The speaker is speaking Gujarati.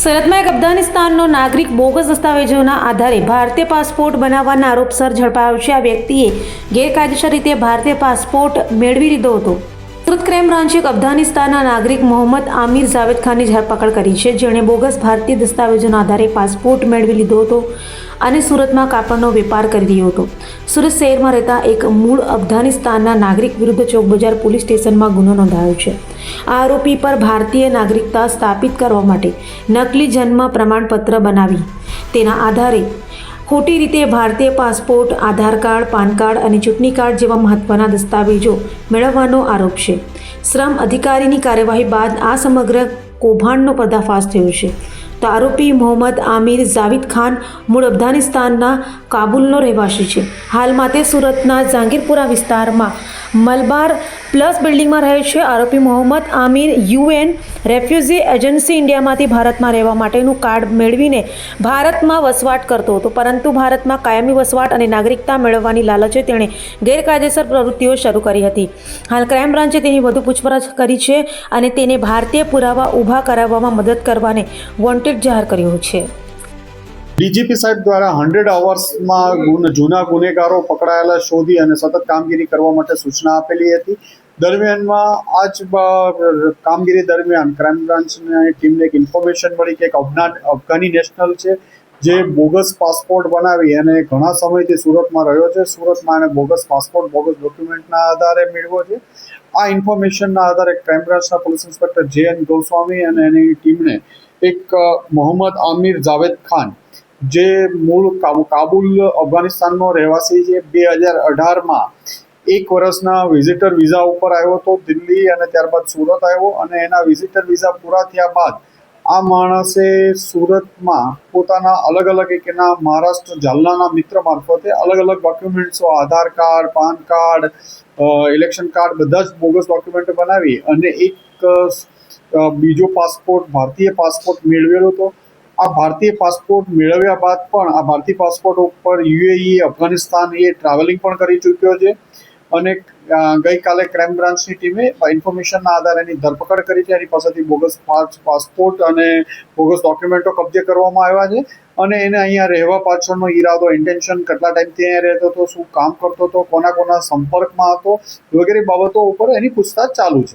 સુરતમાં એક અફઘાનિસ્તાનનો નાગરિક બોગસ દસ્તાવેજોના આધારે ભારતીય પાસપોર્ટ બનાવવાના આરોપસર ઝડપાયો છે. આ વ્યક્તિએ ગેરકાયદેસર રીતે ભારતીય પાસપોર્ટ મેળવી લીધો હતો. સુરત ક્રાઇમ બ્રાન્ચે એક અફઘાનિસ્તાનના નાગરિક મોહમ્મદ આમિર જાવેદ ખાનની ધરપકડ કરી છે. જેણે બોગસ ભારતીય દસ્તાવેજોના આધારે પાસપોર્ટ મેળવી લીધો હતો. અને સુરતમાં કાપડનો વેપાર કરી રહ્યો હતો. સુરત શહેરમાં રહેતા એક મૂળ અફઘાનિસ્તાનના નાગરિક વિરુદ્ધ ચોકબજાર પોલીસ સ્ટેશનમાં ગુનો નોંધાયો છે. આ આરોપી પર ભારતીય નાગરિકતા સ્થાપિત કરવા માટે નકલી જન્મ પ્રમાણપત્ર બનાવી. તેના આધારે ખોટી રીતે ભારતીય passport, Aadhaar card, PAN card અને ચૂંટણી કાર્ડ જેવા મહત્વના દસ્તાવેજો મેળવવાનો આરોપ છે. શ્રમ અધિકારીની કાર્યવાહી બાદ આ સમગ્ર કૌભાંડનો પર્દાફાશ થયો છે. તો આરોપી મોહમ્મદ આમિર જાવિદ ખાન મૂળ અફઘાનિસ્તાનના કાબુલનો રહેવાસી છે. હાલમાં તે સુરતના જાંગીરપુરા વિસ્તારમાં મલબાર પ્લસ બિલ્ડિંગમાં રહે છે આરોપી Mohammad Aamir UN. Refugee agency ઇન્ડિયામાંથી ભારતમાં રહેવા માટેનું કાર્ડ મેળવીને ભારતમાં વસવાટ કરતો હતો. પરંતુ ભારતમાં કાયમી વસવાટ અને નાગરિકતા મેળવવાની લાલચે તેણે ગેરકાયદેસર પ્રવૃત્તિઓ શરૂ કરી હતી. હાલ ક્રાઇમ બ્રાન્ચે તેની વધુ પૂછપરછ કરી છે અને તેને ભારતીય પુરાવા ઊભા કરાવવામાં મદદ કરવાને વોન્ટેડ જાહેર કર્યો છે. ડીજીપી સાહેબ દ્વારા હંડ્રેડ અવર્સમાં જૂના ગુનેગારો પકડાયેલા શોધી અને સતત કામગીરી કરવા માટે સૂચના આપેલી હતી. દરમિયાનમાં આ જ બ- કામગીરી દરમિયાન ક્રાઇમ બ્રાન્ચની ટીમને એક ઇન્ફોર્મેશન મળી કે એક અફઘાની નેશનલ છે, જે બોગસ પાસપોર્ટ બનાવી અને ઘણા સમયથી સુરતમાં રહ્યો છે. સુરતમાં એને બોગસ પાસપોર્ટ, બોગસ ડોક્યુમેન્ટના આધારે મેળવ્યો છે. આ ઇન્ફોર્મેશનના આધારે ક્રાઇમ બ્રાન્ચના police inspector J N Goswami અને એની ટીમને એક મોહમ્મદ આમિર જાવેદ ખાન જે મૂળ કાબુ કાબુલ અફઘાનિસ્તાનનો રહેવાસી છે, બે હજાર અઢારમાં એક વર્ષના વિઝિટર વિઝા ઉપર આવ્યો હતો દિલ્હી અને ત્યારબાદ સુરત આવ્યો અને એના વિઝિટર વિઝા પૂરા થયા બાદ આ માણસે સુરતમાં પોતાના અલગ અલગ એક એના મહારાષ્ટ્ર જાલનાના મિત્ર મારફતે અલગ અલગ ડોક્યુમેન્ટ્સો Aadhaar card, PAN card election card બધા જ બોગસ ડોક્યુમેન્ટ બનાવી અને એક બીજો પાસપોર્ટ ભારતીય પાસપોર્ટ મેળવેલો હતો. આ ભારતીય પાસપોર્ટ મેળવ્યા બાદ પણ આ ભારતીય પાસપોર્ટ ઉપર યુએઈ, અફઘાનિસ્તાન એ ટ્રાવેલિંગ પણ કરી ચૂક્યો છે. અને ગઈકાલે ક્રાઇમ બ્રાન્ચની ટીમે ઇન્ફોર્મેશનના આધારે એની ધરપકડ કરી છે. એની પાસેથી બોગસ પાસપોર્ટ અને બોગસ ડોક્યુમેન્ટો કબજે કરવામાં આવ્યા છે. અને એને અહીંયા રહેવા પાછળનો ઈરાદો ઇન્ટેન્શન કેટલા ટાઈમથી અહીંયા રહેતો હતો, શું કામ કરતો હતો, કોના કોના સંપર્કમાં હતો વગેરે બાબતો ઉપર એની પૂછતાછ ચાલુ છે.